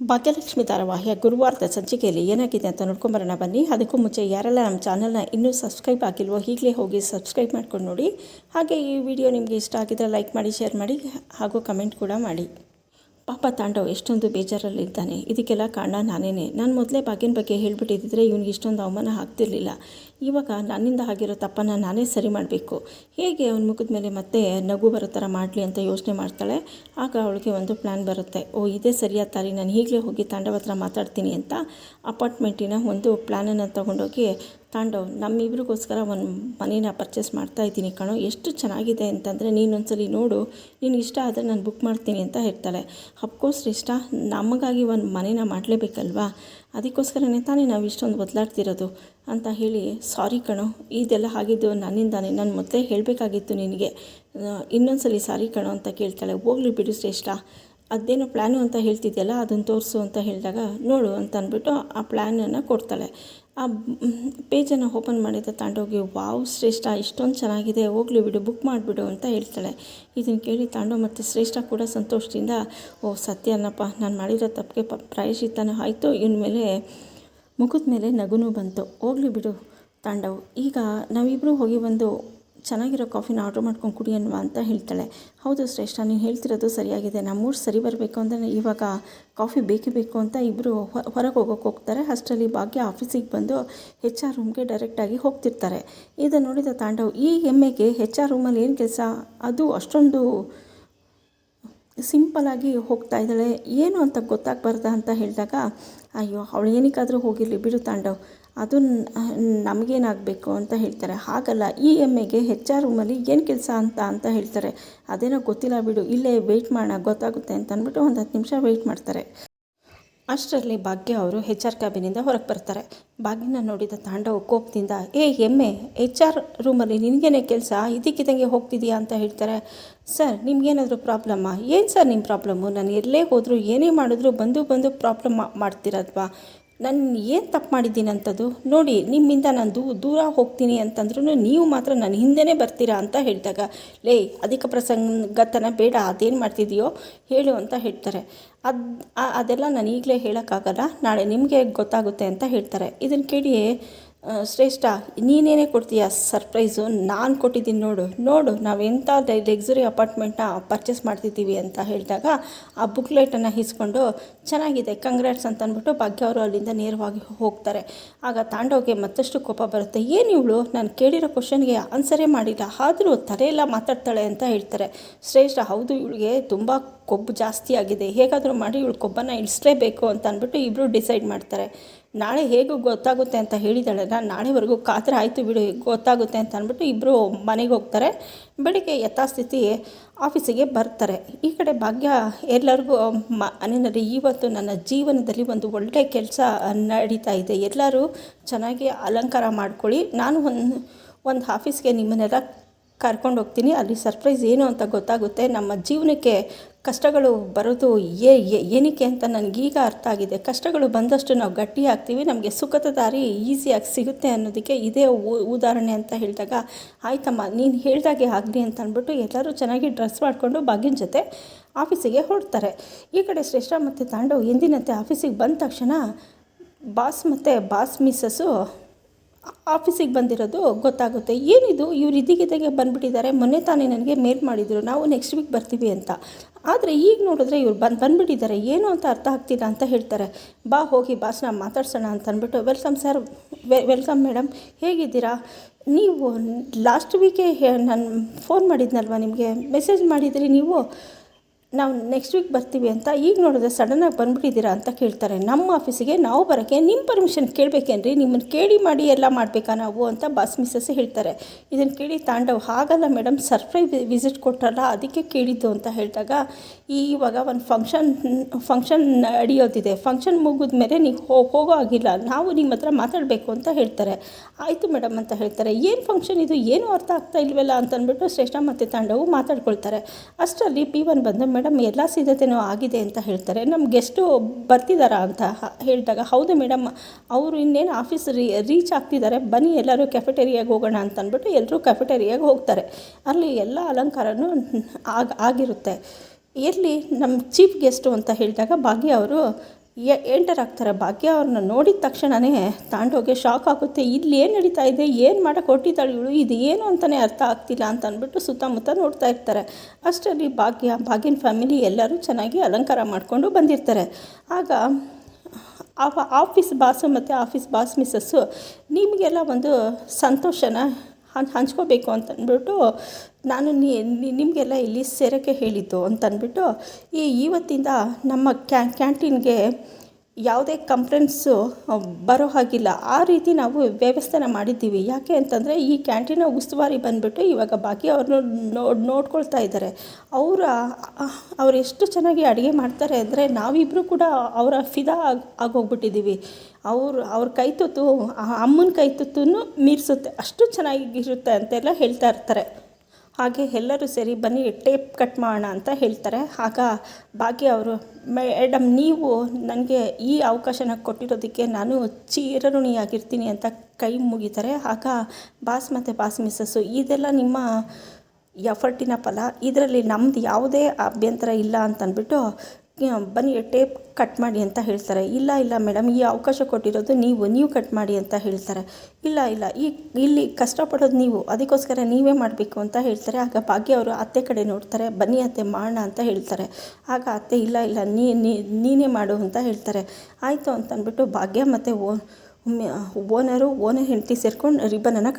ಭಾಗ್ಯಲಕ್ಷ್ಮಿ ಧಾರಾವಾಹಿಯ ಗುರುವಾರದ ಸಂಚಿಕೆಯಲ್ಲಿ ಏನಾಗಿದೆ ಅಂತ ನೋಡ್ಕೊಂಬರೋಣ ಬನ್ನಿ. ಅದಕ್ಕೂ ಮುಂಚೆ ಯಾರೆಲ್ಲ ನಮ್ಮ ಚಾನಲ್ನ ಇನ್ನೂ ಸಬ್ಸ್ಕ್ರೈಬ್ ಆಗಿಲ್ವೋ ಈಗಲೇ ಹೋಗಿ ಸಬ್ಸ್ಕ್ರೈಬ್ ಮಾಡ್ಕೊಂಡು ನೋಡಿ. ಹಾಗೆ ಈ ವಿಡಿಯೋ ನಿಮಗೆ ಇಷ್ಟ ಆಗಿದ್ರೆ ಲೈಕ್ ಮಾಡಿ, ಶೇರ್ ಮಾಡಿ ಹಾಗೂ ಕಮೆಂಟ್ ಕೂಡ ಮಾಡಿ. ಪಾಪ ತಾಂಡವ್ ಎಷ್ಟೊಂದು ಬೇಜಾರಲ್ಲಿದ್ದಾನೆ. ಇದಕ್ಕೆಲ್ಲ ಕಾರಣ ನಾನೇನೆ. ನಾನು ಮೊದಲೇ ಭಾಗ್ಯನ ಬಗ್ಗೆ ಹೇಳಿಬಿಟ್ಟಿದ್ದರೆ ಇವನಿಗೆ ಇಷ್ಟೊಂದು ಅವಮಾನ ಆಗ್ತಿರ್ಲಿಲ್ಲ. ಇವಾಗ ನನ್ನಿಂದ ಆಗಿರೋ ತಪ್ಪನ್ನು ನಾನೇ ಸರಿ ಮಾಡಬೇಕು. ಹೇಗೆ ಅವನ ಮುಖದ ಮೇಲೆ ಮತ್ತೆ ನಗು ಬರೋ ಥರ ಮಾಡಲಿ ಅಂತ ಯೋಚನೆ ಮಾಡ್ತಾಳೆ, ಆಗ ಅವಳಿಗೆ ಒಂದು ಪ್ಲ್ಯಾನ್ ಬರುತ್ತೆ. ಓ, ಇದೇ ಸರಿಯಾದ ತಾರಿ ನಾನು ಈಗಲೇ ಹೋಗಿ ತಾಂಡವ ಹತ್ರ ಮಾತಾಡ್ತೀನಿ ಅಂತ ಅಪಾರ್ಟ್ಮೆಂಟಿನ ಒಂದು ಪ್ಲ್ಯಾನನ್ನು ತೊಗೊಂಡೋಗಿ, ತಾಂಡವ್, ನಮ್ಮಿಬ್ರಿಗೋಸ್ಕರ ಒಂದು ಮನೇನ ಪರ್ಚೇಸ್ ಮಾಡ್ತಾ ಇದ್ದೀನಿ ಕಣೋ, ಎಷ್ಟು ಚೆನ್ನಾಗಿದೆ ಅಂತಂದರೆ ನೀನೊಂದ್ಸಲಿ ನೋಡು ನೀನು ಇಷ್ಟ ಆದರೆ ನಾನು ಬುಕ್ ಮಾಡ್ತೀನಿ ಅಂತ ಹೇಳ್ತಾಳೆ. ಅಫ್ಕೋರ್ಸ್ ಇಷ್ಟ. ನಮಗಾಗಿ ಒಂದು ಮನೇನ ಮಾಡಲೇಬೇಕಲ್ವಾ? ಅದಕ್ಕೋಸ್ಕರನೇ ತಾನೇ ನಾವು ಇಷ್ಟೊಂದು ಬದಲಾಡ್ತಿರೋದು ಅಂತ ಹೇಳಿ, ಸಾರಿ ಕಣೋ, ಇದೆಲ್ಲ ಆಗಿದ್ದು ನನ್ನಿಂದಾನೆ. ನಾನು ಮೊದಲೇ ಹೇಳಬೇಕಾಗಿತ್ತು ನಿನಗೆ. ಇನ್ನೊಂದ್ಸಲಿ ಸಾರಿ ಕಣೋ ಅಂತ ಕೇಳ್ತಾಳೆ. ಹೋಗ್ಲಿ ಬಿಡು ಶ್ರೇಷ್ಠ. ಅದೇನೋ ಪ್ಲ್ಯಾನು ಅಂತ ಹೇಳ್ತಿದ್ಯಲ್ಲ, ಅದನ್ನು ತೋರಿಸು ಅಂತ ಹೇಳಿದಾಗ, ನೋಡು ಅಂತ ಅಂದ್ಬಿಟ್ಟು ಆ ಪ್ಲ್ಯಾನನ್ನು ಕೊಡ್ತಾಳೆ. ಆ ಪೇಜನ್ನು ಓಪನ್ ಮಾಡಿದ ತಾಂಡೋಗಿ ವಾವ್ ಶ್ರೇಷ್ಠ, ಇಷ್ಟೊಂದು ಚೆನ್ನಾಗಿದೆ, ಹೋಗ್ಲಿ ಬಿಡು ಬುಕ್ ಮಾಡಿಬಿಡು ಅಂತ ಹೇಳ್ತಾಳೆ. ಇದನ್ನು ಕೇಳಿ ತಾಂಡೋ ಮತ್ತು ಶ್ರೇಷ್ಠ ಕೂಡ ಸಂತೋಷದಿಂದ, ಓ ಸತ್ಯನಪ್ಪ ನಾನು ಮಾಡಿರೋ ತಪ್ಪಿಗೆ ಪ ಪ್ರಾಯಶಿತನೂ ಆಯಿತು ಮೇಲೆ ಮುಖದ ಮೇಲೆ ನಗುನೂ ಬಂತು. ಹೋಗ್ಲಿ ಬಿಡು ತಾಂಡವ್. ಈಗ ನಾವಿಬ್ಬರು ಹೋಗಿ ಬಂದು ಚೆನ್ನಾಗಿರೋ ಕಾಫಿನ ಆರ್ಡ್ರ್ ಮಾಡ್ಕೊಂಡು ಕುಡಿ ಕುಡಿಯನ್ವಾ ಅಂತ ಹೇಳ್ತಾಳೆ. ಹೌದು ಶ್ರೇಷ್ಠ ನೀನು ಹೇಳ್ತಿರೋದು ಸರಿಯಾಗಿದೆ. ನಮ್ಮೂರು ಸರಿ ಬರಬೇಕು ಅಂದರೆ ಇವಾಗ ಕಾಫಿ ಬೇಕೇ ಬೇಕು ಅಂತ ಇಬ್ಬರು ಹೊರಗೆ ಹೋಗೋಕೆ ಹೋಗ್ತಾರೆ. ಅಷ್ಟರಲ್ಲಿ ಭಾಗ್ಯ ಆಫೀಸಿಗೆ ಬಂದು ಹೆಚ್ ಆರ್ ರೂಮ್ಗೆ ಡೈರೆಕ್ಟಾಗಿ ಹೋಗ್ತಿರ್ತಾರೆ. ಇದನ್ನು ನೋಡಿದ ತಾಂಡವ್, ಈ ಎಮ್ಮೆಗೆ ಹೆಚ್ ಆರ್ ರೂಮಲ್ಲಿ ಏನು ಕೆಲಸ? ಅದು ಅಷ್ಟೊಂದು ಸಿಂಪಲಾಗಿ ಹೋಗ್ತಾ ಇದ್ದಾಳೆ. ಏನು ಅಂತ ಗೊತ್ತಾಗಬಾರ್ದ ಅಂತ ಹೇಳಿದಾಗ, ಅಯ್ಯೋ, ಅವಳು ಏನಕ್ಕಾದರೂ ಹೋಗಿರಲಿ. ಬಿಡು ತಾಂಡವ್ ಅದು ನಮಗೇನಾಗಬೇಕು ಅಂತ ಹೇಳ್ತಾರೆ. ಹಾಗಲ್ಲ, ಈ ಎಮ್ಮೆಗೆ ಹೆಚ್ ಆರ್ ರೂಮಲ್ಲಿ ಏನು ಕೆಲಸ ಅಂತ ಅಂತ ಹೇಳ್ತಾರೆ. ಅದೇನೋ ಗೊತ್ತಿಲ್ಲ ಬಿಡು, ಇಲ್ಲೇ ವೆಯ್ಟ್ ಮಾಡೋಣ, ಗೊತ್ತಾಗುತ್ತೆ ಅಂತ ಅಂದ್ಬಿಟ್ಟು ಒಂದು ಹತ್ತು ನಿಮಿಷ ವೆಯ್ಟ್ ಮಾಡ್ತಾರೆ. ಅಷ್ಟರಲ್ಲಿ ಭಾಗ್ಯ ಅವರು ಹೆಚ್ ಆರ್ ಕ್ಯಾಬಿನಿಂದ ಹೊರಗೆ ಬರ್ತಾರೆ. ಭಾಗ್ಯನ ನೋಡಿದ ತಾಂಡವ ಕೋಪದಿಂದ, ಏ ಎಮ್ಮೆ ಎಚ್ ಆರ್ ರೂಮಲ್ಲಿ ನಿನಗೇನೆ ಕೆಲಸ? ಇದಕ್ಕಿದ್ದಂಗೆ ಹೋಗ್ತಿದೆಯಾ? ಅಂತ ಹೇಳ್ತಾರೆ. ಸರ್, ನಿಮಗೇನಾದರೂ ಪ್ರಾಬ್ಲಮ್ಮಾ ಏನು ಸರ್ ನಿಮ್ಮ ಪ್ರಾಬ್ಲಮ್ಮು ನಾನು ಎಲ್ಲೇ ಹೋದರೂ ಏನೇ ಮಾಡಿದ್ರು ಬಂದು ಬಂದು ಪ್ರಾಬ್ಲಮ್ ಮಾಡ್ತಿರೋದ್ವಾ ನಾನು ಏನು ತಪ್ಪು ಮಾಡಿದ್ದೀನಿ ಅಂಥದ್ದು ನೋಡಿ, ನಿಮ್ಮಿಂದ ನಾನು ದೂ ದೂರ ಹೋಗ್ತೀನಿ ಅಂತಂದ್ರೂ ನೀವು ಮಾತ್ರ ನನ್ನ ಹಿಂದೆನೇ ಬರ್ತೀರಾ ಅಂತ ಹೇಳಿದಾಗ, ಲೇ, ಅಧಿಕ ಪ್ರಸಂಗತನ ಬೇಡ, ಅದೇನು ಮಾಡ್ತಿದೆಯೋ ಹೇಳು ಅಂತ ಹೇಳ್ತಾರೆ. ಅದು ಅದೆಲ್ಲ ನಾನು ಈಗಲೇ ಹೇಳೋಕ್ಕಾಗಲ್ಲ, ನಾಳೆ ನಿಮಗೆ ಗೊತ್ತಾಗುತ್ತೆ ಅಂತ ಹೇಳ್ತಾರೆ. ಇದನ್ನು ಕೇಳಿ ಶ್ರೇಷ್ಠ, ನೀನೇನೇ ಕೊಡ್ತೀಯ ಸರ್ಪ್ರೈಸು ನಾನು ಕೊಟ್ಟಿದ್ದೀನಿ ನೋಡು. ನೋಡು, ನಾವು ಎಂಥ ಲಕ್ಸುರಿ ಅಪಾರ್ಟ್ಮೆಂಟ್ನ ಪರ್ಚೇಸ್ ಮಾಡ್ತಿದ್ದೀವಿ ಅಂತ ಹೇಳಿದಾಗ ಆ ಬುಕ್ಲೆಟನ್ನು ಹಿಸ್ಕೊಂಡು ಚೆನ್ನಾಗಿದೆ ಕಂಗ್ರಾಟ್ಸ್ ಅಂತ ಅಂದ್ಬಿಟ್ಟು ಭಾಗ್ಯ ಅವರು ಅಲ್ಲಿಂದ ನೇರವಾಗಿ ಹೋಗ್ತಾರೆ. ಆಗ ತಾಂಡೋಗೆ ಮತ್ತಷ್ಟು ಕೋಪ ಬರುತ್ತೆ. ಏನು ಇವಳು? ನಾನು ಕೇಳಿರೋ ಕ್ವಶನ್ಗೆ ಆನ್ಸರೇ ಮಾಡಿಲ್ಲ. ಆದರೂ ತಲೆಯೆಲ್ಲ ಮಾತಾಡ್ತಾಳೆ ಅಂತ ಹೇಳ್ತಾರೆ. ಶ್ರೇಷ್ಠ, ಹೌದು, ಇವಳಿಗೆ ತುಂಬ ಕೊಬ್ಬು ಜಾಸ್ತಿ ಆಗಿದೆ. ಹೇಗಾದರೂ ಮಾಡಿ ಇವಳು ಕೊಬ್ಬನ್ನು ಇಳಿಸಲೇಬೇಕು ಅಂತ ಅಂದ್ಬಿಟ್ಟು ಇಬ್ಬರು ಡಿಸೈಡ್ ಮಾಡ್ತಾರೆ. ನಾಳೆ ಹೇಗೂ ಗೊತ್ತಾಗುತ್ತೆ ಅಂತ ಹೇಳಿದಾಳೆ ನಾನು ನಾಳೆವರೆಗೂ ಕಾತರ ಆಯಿತು ಬಿಡು, ಗೊತ್ತಾಗುತ್ತೆ ಅಂತ ಅಂದ್ಬಿಟ್ಟು ಇಬ್ಬರು ಮನೆಗೆ ಹೋಗ್ತಾರೆ. ಬೆಳಿಗ್ಗೆ ಯಥಾಸ್ಥಿತಿ ಆಫೀಸಿಗೆ ಬರ್ತಾರೆ. ಈ ಕಡೆ ಭಾಗ್ಯ, ಎಲ್ಲರಿಗೂ ಮನೆಯಲ್ಲಿ ಇವತ್ತು ನನ್ನ ಜೀವನದಲ್ಲಿ ಒಂದು ಒಳ್ಳೆಯ ಕೆಲಸ ನಡೀತಾ ಇದೆ. ಎಲ್ಲರೂ ಚೆನ್ನಾಗಿ ಅಲಂಕಾರ ಮಾಡ್ಕೊಳ್ಳಿ. ನಾನು ಒಂದು ಒಂದು ಆಫೀಸ್ಗೆ ನಿಮ್ಮನ್ನೆಲ್ಲ ಕರ್ಕೊಂಡು ಹೋಗ್ತೀನಿ. ಅಲ್ಲಿ ಸರ್ಪ್ರೈಸ್ ಏನು ಅಂತ ಗೊತ್ತಾಗುತ್ತೆ. ನಮ್ಮ ಜೀವನಕ್ಕೆ ಕಷ್ಟಗಳು ಬರೋದು ಏ ಏನಕ್ಕೆ ಅಂತ ನನಗೀಗ ಅರ್ಥ ಆಗಿದೆ. ಕಷ್ಟಗಳು ಬಂದಷ್ಟು ನಾವು ಗಟ್ಟಿ ಆಗ್ತೀವಿ ನಮಗೆ ಸುಖದ ದಾರಿ ಈಸಿಯಾಗಿ ಸಿಗುತ್ತೆ ಅನ್ನೋದಕ್ಕೆ ಇದೇ ಉದಾಹರಣೆ ಅಂತ ಹೇಳಿದಾಗ, ಆಯ್ತಮ್ಮ, ನೀನು ಹೇಳ್ದಾಗೆ ಆಗಲಿ ಅಂತ ಅಂದ್ಬಿಟ್ಟು ಎಲ್ಲರೂ ಚೆನ್ನಾಗಿ ಡ್ರೆಸ್ ಮಾಡಿಕೊಂಡು ಬಾಗಿನ ಜೊತೆ ಆಫೀಸಿಗೆ ಹೊರಡ್ತಾರೆ. ಈ ಕಡೆ ಶ್ರೇಷ್ಠ ಮತ್ತು ತಾಂಡವ್ ಎಂದಿನಂತೆ ಆಫೀಸಿಗೆ ಬಂದ ತಕ್ಷಣ, ಬಾಸ್ ಮತ್ತು ಬಾಸ್, ಮಿಸ್ಸಸ್ಸು ಆಫೀಸಿಗೆ ಬಂದಿರೋದು ಗೊತ್ತಾಗುತ್ತೆ. ಏನಿದು? ಇವ್ರು ಇದಿಗಿದ್ದಾಗೆ ಬಂದುಬಿಟ್ಟಿದ್ದಾರೆ. ಮೊನ್ನೆ ತಾನೇ ನನಗೆ ಮೇಲ್ ಮಾಡಿದರು. ನಾವು ನೆಕ್ಸ್ಟ್ ವೀಕ್ ಬರ್ತೀವಿ ಅಂತ. ಆದರೆ ಈಗ ನೋಡಿದ್ರೆ ಇವ್ರು ಬಂದು ಬಂದುಬಿಟ್ಟಿದ್ದಾರೆ. ಏನು ಅಂತ ಅರ್ಥ ಆಗ್ತಿಲ್ಲ ಅಂತ ಹೇಳ್ತಾರೆ. ಬಾ, ಹೋಗಿ ಬಾಸ್ನ ಮಾತಾಡ್ಸೋಣ ಅಂತ ಅಂದ್ಬಿಟ್ಟು ವೆಲ್ಕಮ್ ಸರ್ ವೆಲ್ಕಮ್ ಮೇಡಮ್ ಹೇಗಿದ್ದೀರಾ? ನೀವು ಲಾಸ್ಟ್ ವೀಕೇ ನಾನು ಫೋನ್ ಮಾಡಿದ್ನಲ್ವ ನಿಮಗೆ? ಮೆಸೇಜ್ ಮಾಡಿದ್ರಿ ನೀವು? ನಾವು ನೆಕ್ಸ್ಟ್ ವೀಕ್ ಬರ್ತೀವಿ ಅಂತ ಈಗ ನೋಡಿದ್ರೆ ಸಡನ್ನಾಗಿ ಬಂದುಬಿಟ್ಟಿದ್ದೀರಾ ಅಂತ ಕೇಳ್ತಾರೆ. ನಮ್ಮ ಆಫೀಸಿಗೆ ನಾವು ಬರೋಕ್ಕೆ ನಿಮ್ಮ ಪರ್ಮಿಷನ್ ಕೇಳಬೇಕೇನ್ರಿ? ನಿಮ್ಮನ್ನು ಕೇಳಿ ಮಾಡಿ ಎಲ್ಲ ಮಾಡಬೇಕಾ ನಾವು ಅಂತ ಬಾಸ್ ಮಿಸ್ಸಸ್ ಹೇಳ್ತಾರೆ. ಇದನ್ನು ಕೇಳಿ ತಾಂಡವ್, ಹಾಗಲ್ಲ ಮೇಡಮ್ ಸರ್ಪ್ರೈಸ್ ವಿಸಿಟ್ ಕೊಟ್ಟಲ್ಲ, ಅದಕ್ಕೆ ಕೇಳಿದ್ದು ಅಂತ ಹೇಳಿದಾಗ ಇವಾಗ ಒಂದು ಫಂಕ್ಷನ್ ಫಂಕ್ಷನ್ ನಡೆಯೋದಿದೆ. ಫಂಕ್ಷನ್ ಮುಗಿದ ಮೇಲೆ ನೀವು ಹೋಗೋ ಆಗಿಲ್ಲ ನಾವು ನಿಮ್ಮ ಹತ್ರ ಮಾತಾಡಬೇಕು ಅಂತ ಹೇಳ್ತಾರೆ. ಆಯಿತು ಮೇಡಮ್ ಅಂತ ಹೇಳ್ತಾರೆ. ಏನು ಫಂಕ್ಷನ್ ಇದು? ಏನು ಅರ್ಥ ಆಗ್ತಾ ಇಲ್ವಲ್ಲ ಅಂತ ಅಂದ್ಬಿಟ್ಟು ಶ್ರೇಷ್ಠ ಮತ್ತು ತಾಂಡವು ಮಾತಾಡ್ಕೊಳ್ತಾರೆ. ಅಷ್ಟರಲ್ಲಿ ಪಿ ಒನ್ ಬಂದು ಮೇಡಮ್, ಎಲ್ಲ ಸಿದ್ಧತೆನೂ ಆಗಿದೆ ಅಂತ ಹೇಳ್ತಾರೆ. ನಮ್ಮ ಗೆಸ್ಟು ಬರ್ತಿದ್ದಾರಾ ಅಂತ ಹೇಳಿದಾಗ, ಹೌದು ಮೇಡಮ್, ಅವರು ಇನ್ನೇನು ಆಫೀಸ್ ರೀ, ರೀಚ್ ಆಗ್ತಿದ್ದಾರೆ ಬನ್ನಿ ಎಲ್ಲರೂ ಕೆಫೆಟೇರಿಯಾಗೆ ಹೋಗೋಣ ಅಂತ ಅಂದ್ಬಿಟ್ಟು ಎಲ್ಲರೂ ಕೆಫೆಟೇರಿಯಾಗೆ ಹೋಗ್ತಾರೆ. ಅಲ್ಲಿ ಎಲ್ಲ ಅಲಂಕಾರನೂ ಆಗ, ಆಗಿರುತ್ತೆ. ಇರಲಿ ನಮ್ಮ ಚೀಫ್ ಗೆಸ್ಟು ಅಂತ ಹೇಳಿದಾಗ, ಭಾಗ್ಯ ಅವರು ಎಂಟರ್ ಆಗ್ತಾರೆ ಭಾಗ್ಯ ಅವ್ರನ್ನ ನೋಡಿದ ತಕ್ಷಣವೇ ತಾಂಡೋಗೆ ಶಾಕ್ ಆಗುತ್ತೆ. ಇಲ್ಲಿ ಏನು ನಡೀತಾ ಇದೆ? ಏನು ಮಾಡೋಕೆ ಹೊರಟಿದ್ದಾಳೆ ಇವಳು? ಇದು ಏನು ಅಂತಲೇ ಅರ್ಥ ಆಗ್ತಿಲ್ಲ ಅಂತ ಅಂದ್ಬಿಟ್ಟು ಸುತ್ತಮುತ್ತ ನೋಡ್ತಾ ಇರ್ತಾರೆ. ಅಷ್ಟರಲ್ಲಿ ಭಾಗ್ಯ, ಭಾಗ್ಯನ ಫ್ಯಾಮಿಲಿ ಎಲ್ಲರೂ ಚೆನ್ನಾಗಿ ಅಲಂಕಾರ ಮಾಡಿಕೊಂಡು ಬಂದಿರ್ತಾರೆ. ಆಗ ಆಫೀಸ್ ಬಾಸು ಮತ್ತು ಆಫೀಸ್ ಬಾಸ್ ಮಿಸ್ಸಸ್ಸು ನಿಮಗೆಲ್ಲ ಒಂದು ಸಂತೋಷನ? ಹಂ ಹಂಚ್ಕೋಬೇಕು ಅಂತಂದ್ಬಿಟ್ಟು ನಾನು ನಿಮಗೆಲ್ಲ ಇಲ್ಲಿ ಸೇರೋಕ್ಕೆ ಹೇಳಿದ್ದು ಅಂತಂದ್ಬಿಟ್ಟು ಈ ಇವತ್ತಿಂದ ನಮ್ಮ ಕ್ಯಾಂಟೀನ್ಗೆ ಯಾವುದೇ ಕಂಪ್ಲೇಂಟ್ಸು ಬರೋ ಹಾಗಿಲ್ಲ. ಆ ರೀತಿ ನಾವು ವ್ಯವಸ್ಥೆನ ಮಾಡಿದ್ದೀವಿ. ಯಾಕೆ ಅಂತಂದರೆ, ಈ ಕ್ಯಾಂಟೀನ ಉಸ್ತುವಾರಿ ಬಂದುಬಿಟ್ಟು ಇವಾಗ ಬಾಕಿ ಅವ್ರನ್ನ ನೋಡಿ ನೋಡ್ಕೊಳ್ತಾ ಇದ್ದಾರೆ. ಅವರ ಅವ್ರು ಎಷ್ಟು ಚೆನ್ನಾಗಿ ಅಡುಗೆ ಮಾಡ್ತಾರೆ ಅಂದರೆ ನಾವಿಬ್ಬರು ಕೂಡ ಅವರ ಫಿದಾ ಆಗಿ, ಆಗೋಗ್ಬಿಟ್ಟಿದ್ದೀವಿ. ಅವರು, ಅವ್ರ ಕೈ ತುತ್ತು ಅಮ್ಮನ ಕೈ ತುತ್ತೂ ಮೀರಿಸುತ್ತೆ. ಅಷ್ಟು ಚೆನ್ನಾಗಿರುತ್ತೆ ಅಂತೆಲ್ಲ ಹೇಳ್ತಾ ಇರ್ತಾರೆ. ಹಾಗೆ ಎಲ್ಲರೂ ಸೇರಿ ಬನ್ನಿ ಟೇಪ್ ಕಟ್ ಮಾಡೋಣ ಅಂತ ಹೇಳ್ತಾರೆ. ಆಗ ಭಾಗ್ಯ ಅವರು ಮೇಡಮ್ ನೀವು ನನಗೆ ಈ ಅವಕಾಶನ ಕೊಟ್ಟಿರೋದಕ್ಕೆ ನಾನು ಚಿರಋಣಿಯಾಗಿರ್ತೀನಿ ಅಂತ ಕೈ ಮುಗಿತಾರೆ. ಆಗ ಬಾಸ್ ಮತ್ತು ಬಾಸ್ ಮಿಸ್ಸಸ್ಸು, ಇದೆಲ್ಲ ನಿಮ್ಮ ಎಫರ್ಟಿನ ಫಲ. ಇದರಲ್ಲಿ ನಮ್ಮದು ಯಾವುದೇ ಅಭ್ಯಂತರ ಇಲ್ಲ ಅಂತಂದ್ಬಿಟ್ಟು ಬನ್ನಿ ಟೇಪ್ ಕಟ್ ಮಾಡಿ ಅಂತ ಹೇಳ್ತಾರೆ. ಇಲ್ಲ ಇಲ್ಲ ಮೇಡಮ್ ಈ ಅವಕಾಶ ಕೊಟ್ಟಿರೋದು ನೀವು ನೀವು ಕಟ್ ಮಾಡಿ ಅಂತ ಹೇಳ್ತಾರೆ. ಇಲ್ಲ ಇಲ್ಲ, ಈ ಇಲ್ಲಿ ಕಷ್ಟಪಡೋದು ನೀವು, ಅದಕ್ಕೋಸ್ಕರ ನೀವೇ ಮಾಡಬೇಕು ಅಂತ ಹೇಳ್ತಾರೆ. ಆಗ ಭಾಗ್ಯ ಅವರು ಅತ್ತೆ ಕಡೆ ನೋಡ್ತಾರೆ, ಬನ್ನಿ ಅತ್ತೆ ಮಾಡೋಣ ಅಂತ ಹೇಳ್ತಾರೆ. ಆಗ ಅತ್ತೆ, ಇಲ್ಲ ಇಲ್ಲ ನೀನೇ ಮಾಡು ಅಂತ ಹೇಳ್ತಾರೆ. ಆಯಿತು ಅಂತ ಅಂದ್ಬಿಟ್ಟು ಭಾಗ್ಯ ಮತ್ತು ಓ ಓನರು, ಓನರ್, ಹೆಂಡತಿ ಸೇರ್ಕೊಂಡು ರಿಬ್ಬನನ್ನು